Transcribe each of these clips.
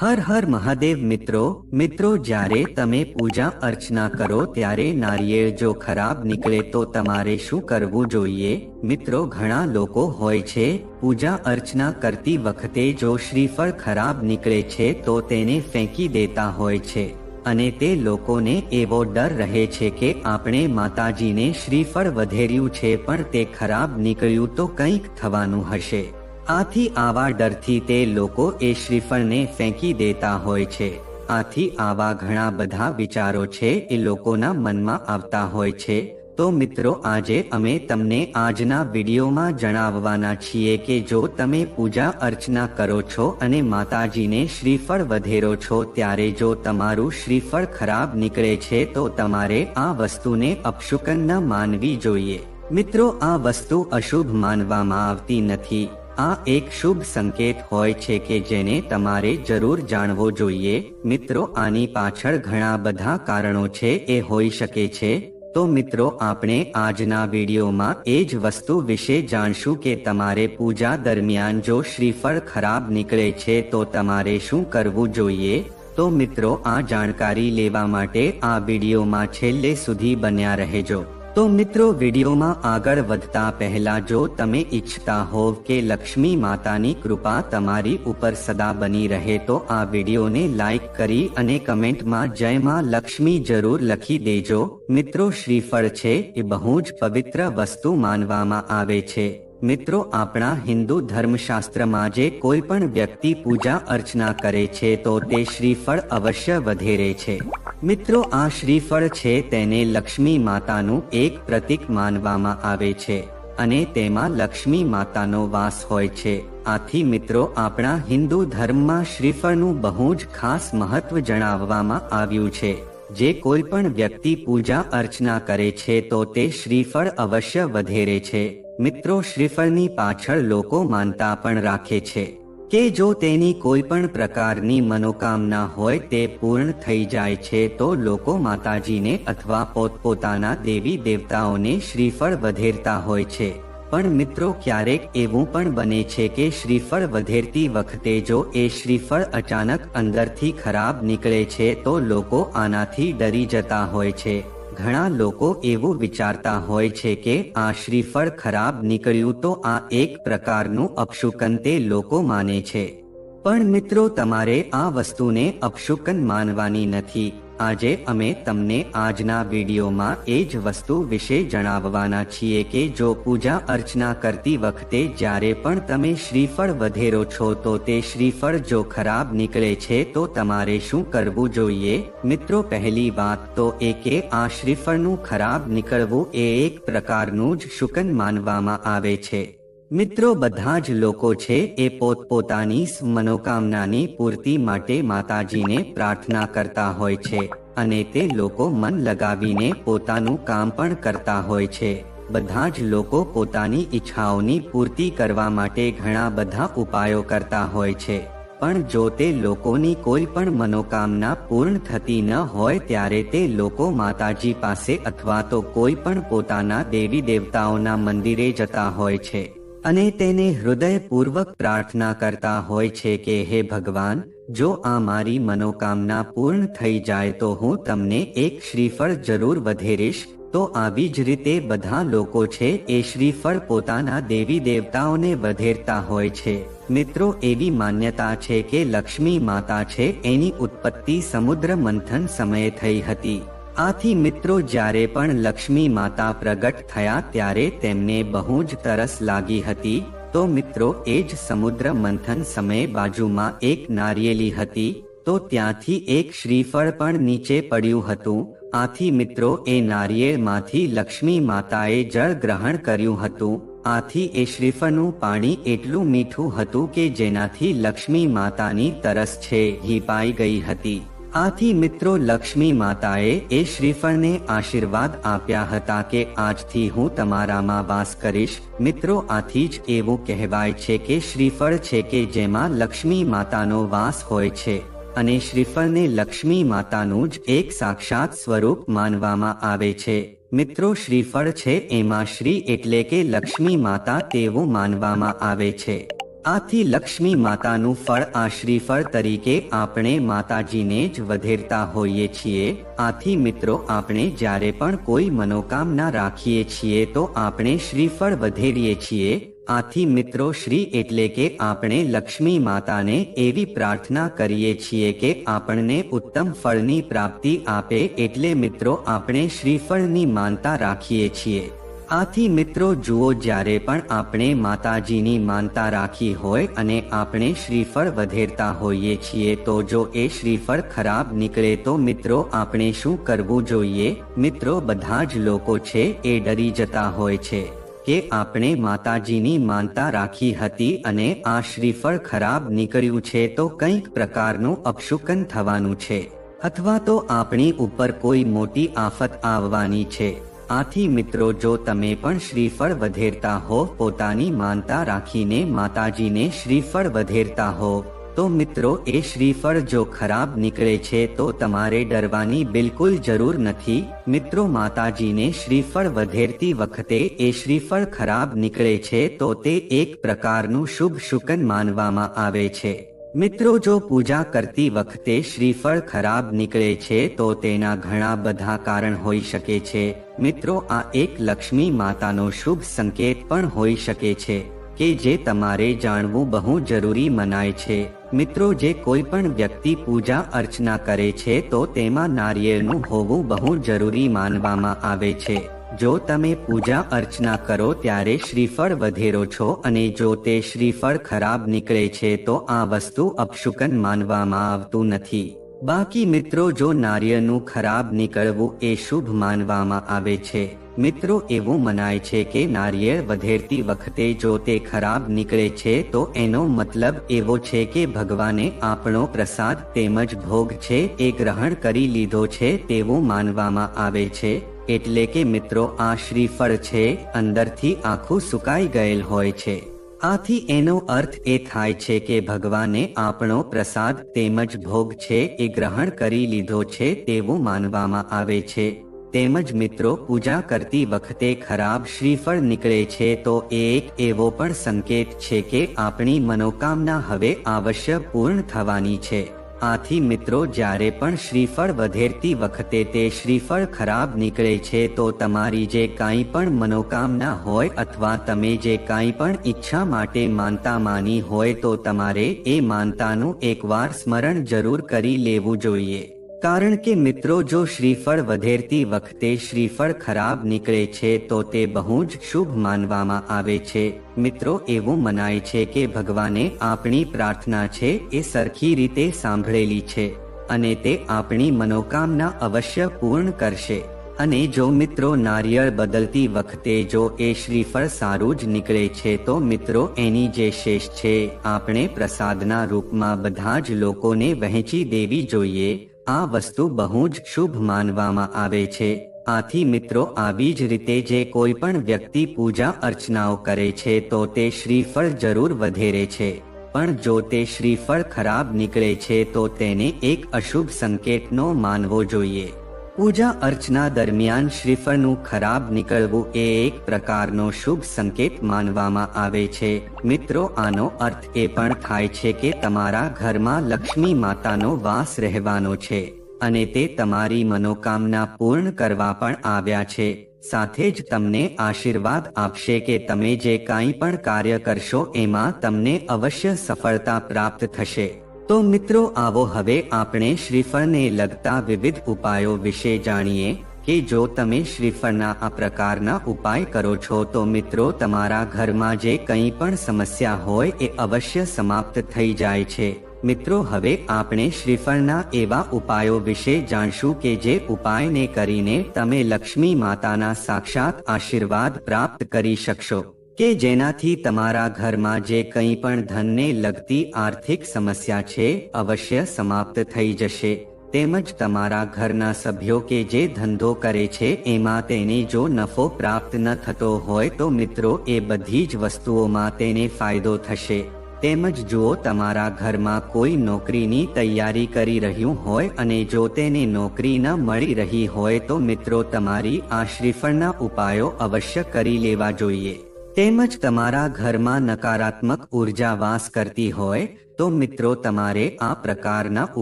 હર હર મહાદેવ મિત્રો મિત્રો જ્યારે તમે પૂજા અર્ચના કરો ત્યારે નારિયેળ જો ખરાબ નીકળે તો તમારે શું કરવું જોઈએ? મિત્રો ઘણા લોકો હોય છે, પૂજા અર્ચના કરતી વખતે જો શ્રીફળ ખરાબ નીકળે છે તો તેને ફેંકી દેતા હોય છે. અને તે લોકોને એવો ડર રહે છે કે આપણે માતાજીને શ્રીફળ વધેર્યું છે પણ તે ખરાબ નીકળ્યું તો કંઈક થવાનું હશે. આથી આવા ડરથી તે લોકો એ શ્રીફળને ફેંકી દેતા હોય છે. આથી આવા ઘણા બધા વિચારો છે એ લોકોના મનમાં આવતા હોય છે. તો મિત્રો, આજે અમે તમને આજના વિડીયોમાં જણાવવાના છીએ કે જો તમે પૂજા અર્ચના કરો છો અને માતાજીને શ્રીફળ વધેરો છો, ત્યારે જો તમારું શ્રીફળ ખરાબ નીકળે છે, તો તમારે આ વસ્તુને અપશુકન માનવી જોઈએ. મિત્રો, આ વસ્તુ અશુભ માનવામાં આવતી નથી. આ એક શુભ સંકેત હોય છે કે જેને તમારે જરૂર જાણવો જોઈએ. મિત્રો, આની પાછળ ઘણા બધા કારણો છે, એ હોઈ શકે છે. તો મિત્રો, આપણે આજના વિડીયોમાં એ જ વસ્તુ વિશે જાણશું કે તમારે પૂજા દરમિયાન જો શ્રીફળ ખરાબ નીકળે છે, તો તમારે શું કરવું જોઈએ? તો મિત્રો, આ જાણકારી લેવા માટે આ વિડીયોમાં છેલ્લે સુધી બન્યા રહેજો. તો મિત્રો, વિડીયોમાં આગળ વધતા પહેલા જો તમે ઈચ્છતા હોવ કે લક્ષ્મી માતાની કૃપા તમારી ઉપર સદા બની રહે, તો આ વિડીયોને લાઈક કરી અને કમેન્ટમાં જય માં લક્ષ્મી જરૂર લખી દેજો. મિત્રો, શ્રીફળ છે એ બહુ જ પવિત્ર વસ્તુ માનવામાં આવે છે. મિત્રો, આપણા હિન્દુ ધર્મશાસ્ત્રમાં જે કોઈ પણ વ્યક્તિ પૂજા અર્ચના કરે છે, તો તે શ્રીફળ અવશ્ય વધેરે છે. મિત્રો, આ શ્રીફળ છે તેને લક્ષ્મી માતાનું એક પ્રતીક માનવામાં આવે છે અને તેમાં લક્ષ્મી માતાનો વાસ હોય છે. આથી મિત્રો, આપણા હિન્દુ ધર્મમાં શ્રીફળનું બહુ જ ખાસ મહત્વ જણાવવામાં આવ્યું છે. જે કોઈ પણ વ્યક્તિ પૂજા અર્ચના કરે છે તો તે શ્રીફળ અવશ્ય વધેરે છે. મિત્રો, શ્રીફળની પાછળ લોકો માનતા પણ રાખે છે કે જો તેની કોઈ પણ પ્રકારની મનોકામના હોય તે પૂર્ણ થઈ જાય છે તો લોકો માતાજીને અથવા પોતપોતાના દેવી દેવતાઓને શ્રીફળ વધેરતા હોય છે. પણ મિત્રો ક્યારેક એવું પણ બને છે કે શ્રીફળ વધેરતી વખતે જો એ શ્રીફળ અચાનક અંદરથી ખરાબ નીકળે છે તો લોકો આનાથી ડરી જતા હોય છે. ઘણા લોકો એવું વિચારતા હોય છે કે આ શ્રીફળ ખરાબ નીકળ્યું તો આ એક પ્રકારનું અપશુકન તે લોકો માને છે. પણ મિત્રો તમારે આ વસ્તુને અપશુકન માનવાની નથી. આજે અમે તમને આજના વિડીયોમાં એ જ વસ્તુ વિશે જણાવવાના છીએ કે જો પૂજા અર્ચના કરતી વખતે જ્યારે પણ તમે શ્રીફળ વધેરો છો તો તે શ્રીફળ જો ખરાબ નીકળે છે તો તમારે શું કરવું જોઈએ? મિત્રો, પહેલી વાત તો એ કે આ શ્રીફળનું ખરાબ નીકળવું એ એક પ્રકારનું જ શુકન માનવામાં આવે છે. મિત્રો, બધા જ લોકો છે એ પોતપોતાની મનોકામનાની પૂર્તિ માટે માતાજીને પ્રાર્થના કરતા હોય છે અને તે લોકો મન લગાવીને પોતાનું કામ પણ કરતા હોય છે. બધા જ લોકો પોતાની ઈચ્છાઓની પૂર્તિ કરવા માટે ઘણા બધા ઉપાયો કરતા હોય છે. પણ જો તે લોકોની કોઈ પણ મનોકામના પૂર્ણ થતી ન હોય ત્યારે તે લોકો માતાજી પાસે અથવા તો કોઈ પણ પોતાના દેવી દેવતાઓના મંદિરે જતા હોય છે. અને તેને હૃદયપૂર્વક પ્રાર્થના કરતા હોય છે કે, હે ભગવાન, જો આ મારી મનોકામના પૂર્ણ થઈ જાય તો હું તમને એક શ્રીફળ જરૂર વધેરીશ, તો આવી જ રીતે બધા લોકો છે એ શ્રીફળ પોતાના દેવી દેવતાઓને વધેરતા હોય છે. મિત્રો, એવી માન્યતા છે કે લક્ષ્મી માતા છે, એની ઉત્પત્તિ સમુદ્ર મંથન સમયે થઈ હતી. આથી મિત્રો જ્યારે પણ લક્ષ્મી માતા પ્રગટ થયા ત્યારે તેમને બહુ જ તરસ લાગી હતી, તો મિત્રો એ જ સમુદ્ર મંથન સમયે બાજુમાં એક નારિયેલી હતી, તો ત્યાંથી એક શ્રીફળ પણ નીચે પડ્યું હતું, આથી મિત્રો એ નારિયેળમાંથી લક્ષ્મી માતાએ જળ ગ્રહણ કર્યું હતું, આથી એ શ્રીફળનું પાણી એટલું મીઠું હતું કે જેનાથી લક્ષ્મી માતાની તરસ છે, હિપાઈ ગઈ હતી. આથી મિત્રો લક્ષ્મી માતાએ એ શ્રીફળને આશીર્વાદ આપ્યા હતા કે આજથી હું તમારામાં વાસ કરીશ. મિત્રો, આથી જ એવું કહેવાય છે કે શ્રીફળ છે કે જેમાં લક્ષ્મી માતાનો વાસ હોય છે. અને શ્રીફળને લક્ષ્મી માતાનું જ એક સાક્ષાત સ્વરૂપ માનવામાં આવે છે. મિત્રો, શ્રીફળ છે એમાં શ્રી એટલે કે લક્ષ્મી માતા તેવું માનવામાં આવે છે. આથી લક્ષ્મી માતાનું ફળ આ શ્રીફળ તરીકે આપણે માતાજીને જ વધેરતા હોઈએ છીએ. આથી મિત્રો, આપણે જ્યારે પણ કોઈ મનોકામના રાખીએ છીએ તો આપણે શ્રીફળ વધેરીએ છીએ. આથી મિત્રો, શ્રી એટલે કે આપણે લક્ષ્મી માતાને એવી પ્રાર્થના કરીએ છીએ કે આપણને ઉત્તમ ફળની પ્રાપ્તિ આપે એટલે મિત્રો, આપણે શ્રીફળની માનતા રાખીએ છીએ. આથી મિત્રો, જુઓ જ્યારે પણ આપણે માતાજીની માનતા રાખી હોય અને આપણે શ્રીફળ વધેરતા હોઈએ છીએ, તો જો એ શ્રીફળ ખરાબ નીકળે તો મિત્રો, આપણે શું કરવું જોઈએ? મિત્રો, બધા જ લોકો છે એ ડરી જતા હોય છે કે આપણે માતાજીની માનતા રાખી હતી અને આ શ્રીફળ ખરાબ નીકળ્યું છે, તો કંઈક પ્રકારનું અપશુકન થવાનું છે. અથવા તો આપણી ઉપર કોઈ મોટી આફત આવવાની છે. આથી મિત્રો, જો તમે પણ શ્રીફળ વધેરતા હો, પોતાની માનતા રાખીને માતાજીને શ્રીફળ વધેરતા હો, તો મિત્રો, એ શ્રીફળ જો ખરાબ નીકળે છે, તો તમારે ડરવાની બિલકુલ જરૂર નથી. મિત્રો, માતાજીને શ્રીફળ વધેરતી વખતે એ શ્રીફળ ખરાબ નીકળે છે, તો તે એક પ્રકારનું શુભ શુકન માનવામાં આવે છે. મિત્રો, જો પૂજા કરતી વખતે શ્રીફળ ખરાબ નીકળે છે, તો તેના ઘણા બધા કારણ હોઈ શકે છે. મિત્રો, આ એક લક્ષ્મી માતાનો શુભ સંકેત પણ હોઈ શકે છે કે જે તમારે જાણવું બહુ જરૂરી મનાય છે. મિત્રો, જે કોઈ પણ વ્યક્તિ પૂજા અર્ચના કરે છે, તો તેમાં નારિયેળનું હોવું બહુ જરૂરી માનવામાં આવે છે. જો તમે પૂજા અર્ચના કરો ત્યારે શ્રીફળ વધેરો છો અને જો તે શ્રીફળ ખરાબ નીકળે છે તો આ વસ્તુ અપશુકન માનવામાં આવતું નથી. બાકી મિત્રો જો નારિયેળનું ખરાબ નીકળવું એ શુભ માનવામાં આવે છે. મિત્રો એવું મનાય છે કે નારિયેળ વધેરતી વખતે જો તે ખરાબ નીકળે છે તો એનો મતલબ એવો છે કે ભગવાને આપણો પ્રસાદ તેમજ ભોગ છે એ ગ્રહણ કરી લીધો છે તેવું માનવામાં આવે છે. એટલે કે મિત્રો આ શ્રીફળ છે, અંદરથી આખું સુકાઈ ગયેલ હોય છે. આથી એનો અર્થ એ થાય છે કે ભગવાને આપણો પ્રસાદ તેમજ ભોગ છે એ ગ્રહણ કરી લીધો છે તેવું માનવામાં આવે છે. તેમજ મિત્રો પૂજા કરતી વખતે ખરાબ શ્રીફળ નીકળે છે તો એ એક એવો પણ સંકેત છે કે આપણી મનોકામના હવે અવશ્ય પૂર્ણ થવાની છે. આથી મિત્રો, જ્યારે પણ શ્રીફળ વધેરતી વખતે તે શ્રીફળ ખરાબ નીકળે છે, તો તમારી જે કાંઈ પણ મનોકામના હોય અથવા તમે જે કાંઈ પણ ઈચ્છા માટે માનતા માની હોય, તો તમારે એ માનતાનું એકવાર સ્મરણ જરૂર કરી લેવું જોઈએ. કારણ કે મિત્રો જો શ્રીફળ વધેરતી વખતે શ્રીફળ ખરાબ નીકળે છે તો તે બહુ જ શુભ માનવામાં આવે છે. મિત્રો એવું મનાય છે કે ભગવાને આપણી પ્રાર્થના છે એ સરખી રીતે સાંભળેલી છે અને તે આપણી મનોકામના અવશ્ય પૂર્ણ કરશે. અને જો મિત્રો નારિયેળ બદલતી વખતે જો એ શ્રીફળ સારું જ નીકળે છે તો મિત્રો એની જે શેષ છે, આપણે પ્રસાદના રૂપમાં બધા જ લોકોને વહેંચી દેવી જોઈએ. આ વસ્તુ બહુ જ શુભ માનવામાં આવે છે. આથી મિત્રો, આવી જ રીતે જે કોઈ પણ વ્યક્તિ પૂજા અર્ચનાઓ કરે છે, તો તે શ્રીફળ જરૂર વધેરે છે. પણ જો તે શ્રીફળ ખરાબ નીકળે છે, તો તેને એક અશુભ સંકેતનો માનવો જોઈએ. પૂજા અર્ચના દરમિયાન શ્રીફળનું ખરાબ નીકળવું એ એક પ્રકારનો શુભ સંકેત માનવામાં આવે છે. મિત્રો, આનો અર્થ એ પણ થાય છે કે તમારા ઘરમાં લક્ષ્મી માતાનો વાસ રહેવાનો છે અને તે તમારી મનોકામના પૂર્ણ કરવા પણ આવ્યા છે. સાથે જ તમને આશીર્વાદ આપશે કે તમે જે કાંઈ પણ કાર્ય કરશો એમાં તમને અવશ્ય સફળતા પ્રાપ્ત થશે. તો મિત્રો આવો હવે આપણે શ્રીફળને લગતા વિવિધ ઉપાયો વિશે જાણીએ કે જો તમે શ્રીફળના આ પ્રકારના ઉપાય કરો છો તો મિત્રો તમારા ઘરમાં જે કંઈ પણ સમસ્યા હોય એ અવશ્ય સમાપ્ત થઈ જાય છે. મિત્રો હવે આપણે શ્રીફળના એવા ઉપાયો વિશે જાણશું કે જે ઉપાયને કરીને તમે લક્ષ્મી માતાના સાક્ષાત આશીર્વાદ પ્રાપ્ત કરી શકશો. કે જેનાથી તમારા ઘરમાં જે કંઈ પણ ધનને લગતી આર્થિક સમસ્યા છે, અવશ્ય સમાપ્ત થઈ જશે. તેમજ તમારા ઘરના સભ્યો કે જે ધંધો કરે છે, એમાં તેને જો નફો પ્રાપ્ત ન થતો હોય તો મિત્રો, એ બધી જ વસ્તુઓમાં તેને ફાયદો થશે. તેમજ જો તમારા ઘરમાં કોઈ નોકરીની તૈયારી કરી રહ્યું હોય અને જો તેને નોકરી ન મળી રહી હોય તો મિત્રો, તમારી આ શ્રીફળના ઉપાયો અવશ્ય કરી લેવા જોઈએ. તેમજ તમારા ઘરમાં નકારાત્મક ઊર્જા વાસ કરતી હોય, તો મિત્રો તમારે આ પ્રકારના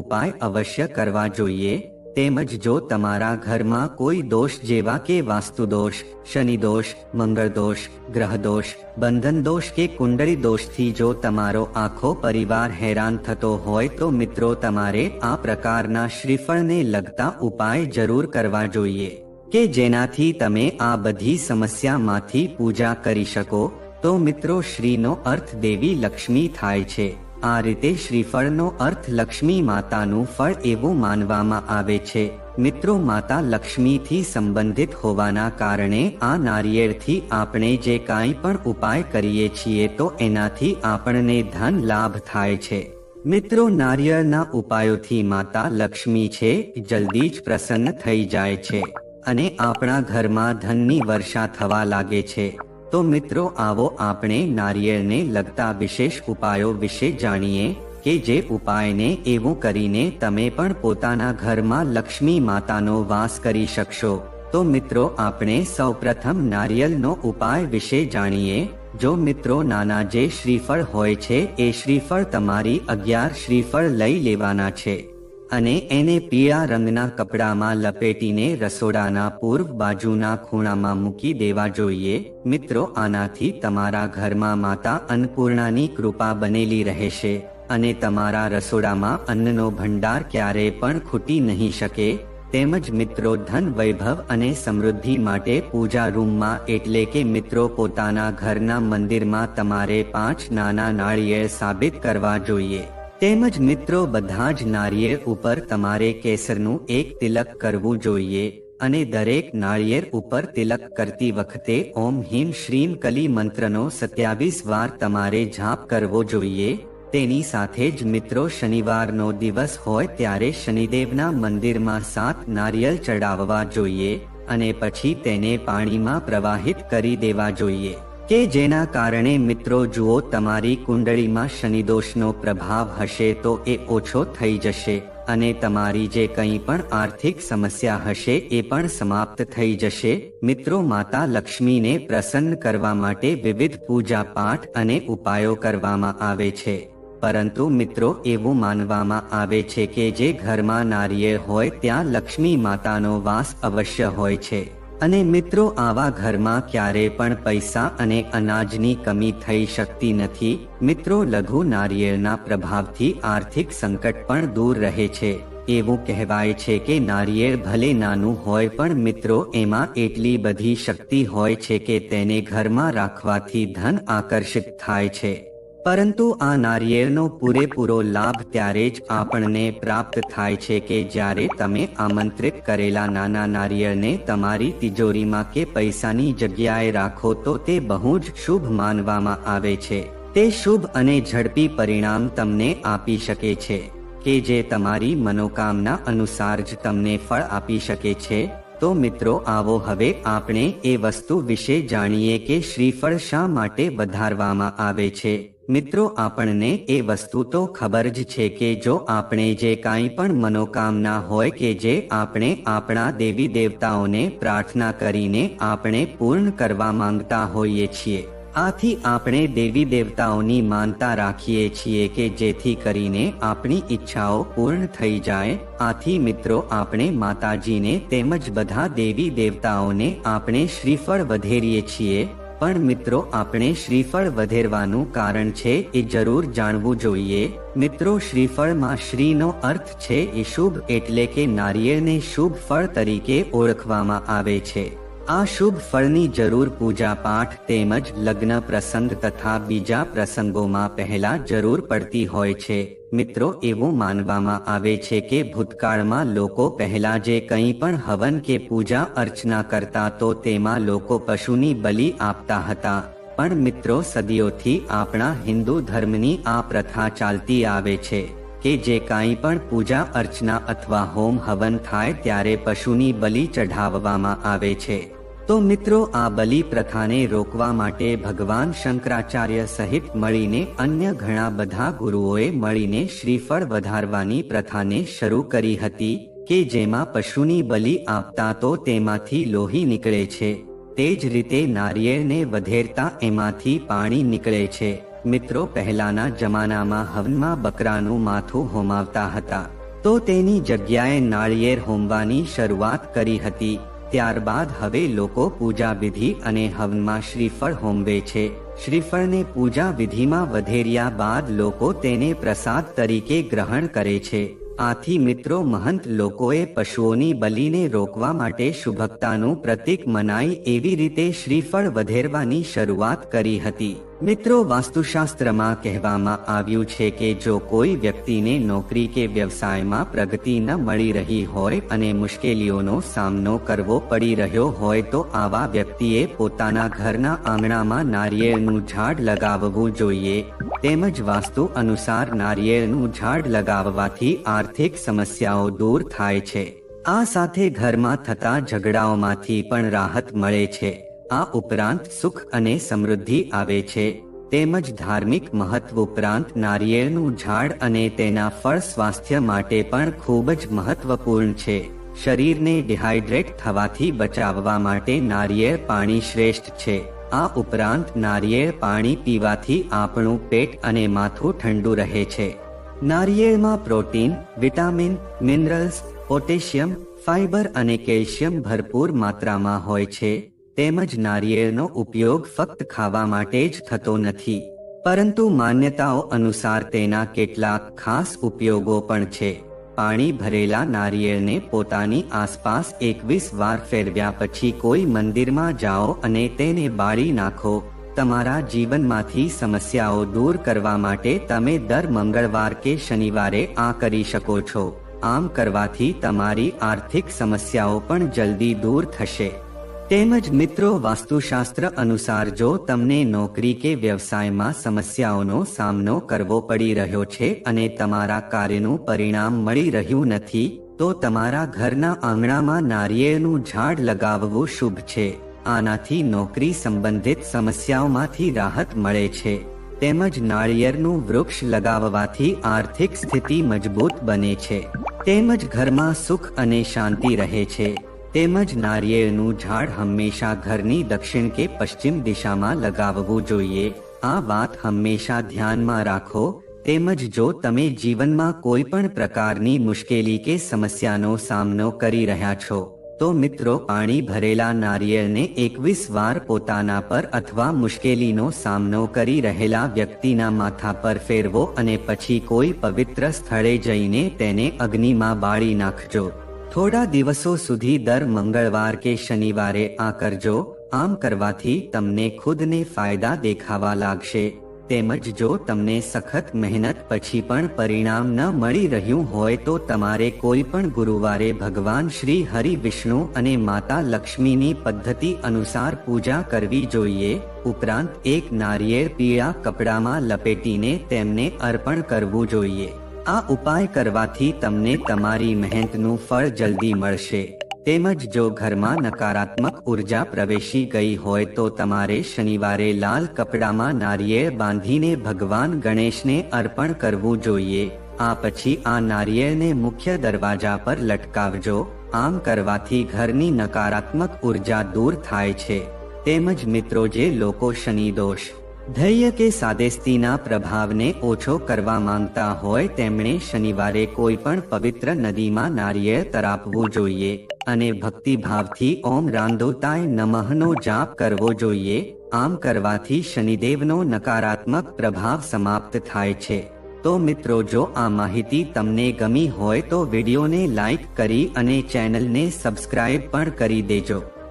ઉપાય અવશ્ય કરવા જોઈએ. તેમજ જો તમારા ઘરમાં કોઈ દોષ જેવા કે વાસ્તુ દોષ, શનિ દોષ, મંગળ દોષ, ગ્રહ દોષ, બંધન દોષ કે કુંડળી દોષથી જો તમારો આખો પરિવાર હેરાન થતો હોય, તો મિત્રો તમારે આ પ્રકારના શ્રીફળને લગતા ઉપાય જરૂર કરવા જોઈએ. કે જેનાથી તમે આ બધી સમસ્યામાંથી પૂજા કરી શકો? તો મિત્રો, શ્રીનો અર્થ દેવી લક્ષ્મી થાય છે. આ રીતે શ્રીફળનો અર્થ લક્ષ્મી માતાનું ફળ એવું માનવામાં આવે છે. મિત્રો, માતા લક્ષ્મીથી સંબંધિત હોવાના કારણે આ નારિયેળથી આપણે જે કાંઈ પણ ઉપાય કરીએ છીએ તો એનાથી આપણને ધન લાભ થાય છે. મિત્રો, નારિયેળના ઉપાયોથી માતા લક્ષ્મી છે, જલ્દી જ પ્રસન્ન થઈ જાય છે. અને આપણા ઘરમાં ધનની વર્ષા થવા લાગે છે. તો મિત્રો, આવો આપણે નારિયેળને લગતા વિશેષ ઉપાયો વિશે જાણીએ કે જે ઉપાયને એવું કરીને તમે પણ પોતાના ઘરમાં લક્ષ્મી માતાનો વાસ કરી શકશો. તો મિત્રો, આપણે સૌપ્રથમ નારિયેળનો ઉપાય વિશે જાણીએ. જો મિત્રો, નાના જે શ્રીફળ હોય છે, એ શ્રીફળ તમારી અગિયાર શ્રીફળ લઈ લેવાના છે. અને એને પીળા રંગના કપડામાં લપેટીને રસોડાના પૂર્વ બાજુના ખૂણામાં મૂકી દેવા જોઈએ. મિત્રો, આનાથી તમારા ઘરમાં માતા અન્નપૂર્ણાની કૃપા બનેલી રહેશે અને તમારા રસોડામાં અન્નનો ભંડાર ક્યારેય પણ ખૂટી નહીં શકે. તેમજ મિત્રો, ધન વૈભવ અને સમૃદ્ધિ માટે પૂજા રૂમમાં એટલે કે મિત્રો, પોતાના ઘરના મંદિરમાં તમારે પાંચ નાના નાળિયેર સાબિત કરવા જોઈએ. તેમજ મિત્રો, બધા જ નારિયેળ ઉપર તમારે કેસરનું એક તિલક કરવું જોઈએ અને દરેક નાળિયેર ઉપર તિલક કરતી વખતે ઓમ હિમ શ્રીમ કલી મંત્રનો સત્યાવીસ વાર તમારે જાપ કરવો જોઈએ. તેની સાથે જ મિત્રો, શનિવારનો દિવસ હોય ત્યારે શનિદેવના મંદિરમાં સાત નારિયેળ ચડાવવા જોઈએ અને પછી તેને પાણીમાં પ્રવાહિત કરી દેવા જોઈએ. કે જેના કારણે મિત્રો જુઓ તમારી કુંડળીમાં શનિદોષનો પ્રભાવ હશે તો એ ઓછો થઈ જશે અને તમારી જે કંઈ પણ આર્થિક સમસ્યા હશે એ પણ સમાપ્ત થઈ જશે. મિત્રો માતા લક્ષ્મીને પ્રસન્ન કરવા માટે વિવિધ પૂજા પાઠ અને ઉપાયો કરવામાં આવે છે. પરંતુ મિત્રો એવું માનવામાં આવે છે કે જે ઘરમાં નારિયેળ હોય ત્યાં લક્ષ્મી માતાનો વાસ અવશ્ય હોય છે. અને મિત્રો, આવા ઘરમાં ક્યારે પણ પૈસા અને અનાજની કમી થઈ શકતી નથી. મિત્રો, લઘુ નારિયેળના પ્રભાવથી આર્થિક સંકટ પણ દૂર રહે છે. એવું કહેવાય છે કે નારિયેળ ભલે નાનું હોય પણ મિત્રો, એમાં એટલી બધી શક્તિ હોય છે કે તેને ઘરમાં રાખવાથી ધન આકર્ષિત થાય છે. પરંતુ આ નારિયેળનો પૂરેપૂરો લાભ ત્યારે જ આપણને પ્રાપ્ત થાય છે કે જ્યારે તમે આમંત્રિત કરેલા નાના નારિયેળને તમારી તિજોરીમાં કે પૈસાની જગ્યાએ રાખો તો તે બહુ જ શુભ માનવામાં આવે છે. તે શુભ અને ઝડપી પરિણામ તમને આપી શકે છે કે જે તમારી મનોકામના અનુસાર જ તમને ફળ આપી શકે છે. તો મિત્રો, આવો હવે આપણે એ વસ્તુ વિશે જાણીએ કે શ્રીફળ શા માટે વધારવામાં આવે છે. મિત્રો, આપણને એ વસ્તુ તો ખબર જ છે કે જો આપણે જે કાંઈ પણ મનોકામના હોય કે જે આપણે આપણા દેવી દેવતાઓને પ્રાર્થના કરીને આપણે પૂર્ણ કરવા માંગતા હોઈએ છીએ, આથી આપણે દેવી દેવતાઓની માનતા રાખીએ છીએ કે જેથી કરીને આપણી ઈચ્છાઓ પૂર્ણ થઈ જાય, આથી મિત્રો, આપણે માતાજીને તેમજ બધા દેવી દેવતાઓને આપણે શ્રીફળ વધેરીએ છીએ પણ મિત્રો, આપણે શ્રીફળ વધેરવાનું કારણ છે એ જરૂર જાણવું જોઈએ. મિત્રો, શ્રીફળમાં શ્રીનો અર્થ છે એ શુભ એટલે કે નારિયેળને શુભ ફળ તરીકે ઓળખવામાં આવે છે. આ શુભ ફળની જરૂર પૂજા પાઠ તેમજ લગ્ન પ્રસંગ તથા બીજા પ્રસંગોમાં પહેલા જરૂર પડતી હોય છે. મિત્રો, એવું માનવામાં આવે છે કે ભૂતકાળમાં લોકો પહેલા જે કંઈ પણ હવન કે પૂજા અર્ચના કરતા તો તેમાં લોકો પશુની બલિ આપતા હતા. પણ મિત્રો, સદીઓથી આપણા હિન્દુ ધર્મની આ પ્રથા ચાલતી આવે છે. કે જે કાંઈ પણ પૂજા, અર્ચના અથવા હોમ હવન થાય ત્યારે પશુની બલિ ચઢાવવામાં આવે છે. તો મિત્રો, આ બલિ પ્રથાને રોકવા માટે ભગવાન શંકરાચાર્ય સહિત મળીને અન્ય ઘણા બધા ગુરુઓએ મળીને શ્રીફળ વધારવાની પ્રથાને શરૂ કરી હતી કે જેમાં પશુની બલિ આપતા તો તેમાંથી લોહી નીકળે છે. તે જ રીતે નારિયેળને વધેરતા એમાંથી પાણી નીકળે છે. મિત્રો, પહેલાના જમાનામાં હવનમાં બકરાનું માથું હોમાવતા હતા. તો તેની જગ્યાએ નાળિયેર હોમવાની શરૂઆત કરી હતી. ત્યારબાદ હવે લોકો પૂજા વિધિ અને હવનમાં શ્રીફળ હોમવે છે. શ્રીફળને પૂજા વિધિમાં વધેર્યા બાદ લોકો તેને પ્રસાદ તરીકે ગ્રહણ કરે છે. આથી મિત્રો, મહંત લોકોએ પશુઓની બલિને રોકવા માટે શુભકતાનું પ્રતીક મનાઈ એવી રીતે શ્રીફળ વધેરવાની શરૂઆત કરી હતી. મિત્રો, વાસ્તુશાસ્ત્રમાં કહેવામાં આવ્યું છે કે જો કોઈ વ્યક્તિને નોકરી કે વ્યવસાયમાં પ્રગતિ ન મળી રહી હોય અને મુશ્કેલીઓનો સામનો કરવો પડી રહ્યો હોય તો આવા વ્યક્તિએ પોતાના ઘરના આંગણામાં નારિયેળનું ઝાડ લગાવવું જોઈએ. તેમજ વાસ્તુ અનુસાર નારિયેળનું ઝાડ લગાવવાથી આર્થિક સમસ્યાઓ દૂર થાય છે. આ સાથે ઘરમાં થતા ઝઘડાઓમાંથી પણ રાહત મળે છે. આ ઉપરાંત સુખ અને સમૃદ્ધિ આવે છે. તેમજ ધાર્મિક મહત્વ ઉપરાંત નારિયેળનું ઝાડ અને તેના ફળ સ્વાસ્થ્ય માટે પણ ખૂબ જ મહત્વપૂર્ણ છે. શરીરને ડિહાઇડ્રેટ થવાથી બચાવવા માટે નારિયેળ પાણી શ્રેષ્ઠ છે. આ ઉપરાંત નારિયેળ પાણી પીવાથી આપણું પેટ અને માથું ઠંડુ રહે છે. નારિયેળમાં protein, vitamin, minerals, potassium, fibre અને કેલ્શિયમ ભરપૂર માત્રામાં હોય છે. તેમજ નારિયેળનો ઉપયોગ ફક્ત ખાવા માટે જ થતો નથી. પરંતુ માન્યતાઓ અનુસાર તેના કેટલાક ખાસ ઉપયોગો પણ છે. પાણી ભરેલા નારિયેળને પોતાની આસપાસ એકવીસ વાર ફેરવ્યા પછી કોઈ મંદિરમાં જાઓ અને તેને બાળી નાખો. તમારા જીવનમાંથી સમસ્યાઓ દૂર કરવા માટે તમે દર મંગળવાર કે શનિવારે આ કરી શકો છો. આમ કરવાથી તમારી આર્થિક સમસ્યાઓ પણ જલ્દી દૂર થશે. તેમજ મિત્રો, વાસ્તુશાસ્ત્ર અનુસાર જો તમને નોકરી કે વ્યવસાયમાં સમસ્યાઓનો સામનો કરવો પડી રહ્યો છે અને તમારા કાર્યનું પરિણામ મળી રહ્યું નથી, તો તમારા ઘરના આંગણામાં નારિયેળનું ઝાડ લગાવવું શુભ છે. આનાથી નોકરી સંબંધિત સમસ્યાઓમાંથી રાહત મળે છે. તેમજ નાળિયેરનું વૃક્ષ લગાવવાથી આર્થિક સ્થિતિ મજબૂત બને છે. તેમજ ઘરમાં સુખ અને શાંતિ રહે છે. તેમજ નારિયેળનું ઝાડ હંમેશા ઘરની દક્ષિણ કે પશ્ચિમ દિશામાં લગાવવું જોઈએ. આ વાત હંમેશા ધ્યાનમાં રાખો. તેમજ જો તમે જીવનમાં કોઈ પણ પ્રકારની મુશ્કેલી કે સમસ્યાનો સામનો કરી રહ્યા છો, તો મિત્રો પાણી ભરેલા નારિયેળને એકવીસ વાર પોતાના પર અથવા મુશ્કેલીનો સામનો કરી રહેલા વ્યક્તિના માથા પર ફેરવો અને પછી કોઈ પવિત્ર સ્થળે જઈને તેને અગ્નિમાં બાળી નાખજો. થોડા દિવસો સુધી દર મંગળવાર કે શનિવારે આ કરજો. આમ કરવાથી તમને ખુદને ફાયદા દેખાવા લાગશે. તેમજ જો તમને સખત મહેનત પછી પણ પરિણામ ન મળી રહ્યું હોય તો તમારે કોઈ પણ ગુરુવારે ભગવાન શ્રી હરિ વિષ્ણુ અને માતા લક્ષ્મીની પદ્ધતિ અનુસાર પૂજા કરવી જોઈએ. ઉપરાંત એક નારિયેળ પીળા કપડામાં લપેટીને તેમને અર્પણ કરવું જોઈએ. આ ઉપાય કરવાથી તમને તમારી મહેનતનું ફળ જલ્દી મળશે. તેમજ જો ઘરમાં નકારાત્મક ઊર્જા પ્રવેશી ગઈ હોય તો તમારે શનિવારે લાલ કપડામાં નારિયેળ બાંધીને ભગવાન ગણેશને અર્પણ કરવું જોઈએ. આ પછી આ નારિયેળને મુખ્ય દરવાજા પર લટકાવજો. આમ કરવાથી ઘરની નકારાત્મક ઊર્જા દૂર થાય છે. તેમજ મિત્રો જે લોકો શનિ દોષ ધૈર્ય કે સાદેસ્તીના પ્રભાવને ઓછો કરવા માંગતા હોય તેમણે શનિવારે કોઈ પણ પવિત્ર નદીમાં નારિયેળ તરાપવું જોઈએ અને ભક્તિભાવથી ઓમ રાંદોતાય નમઃનો જાપ કરવો જોઈએ. આમ કરવાથી શનિદેવનો નકારાત્મક પ્રભાવ સમાપ્ત થાય છે. તો મિત્રો, જો આ માહિતી તમને ગમી હોય તો વિડીયોને લાઈક કરી અને ચેનલને સબસ્ક્રાઇબ પણ કરી દેજો.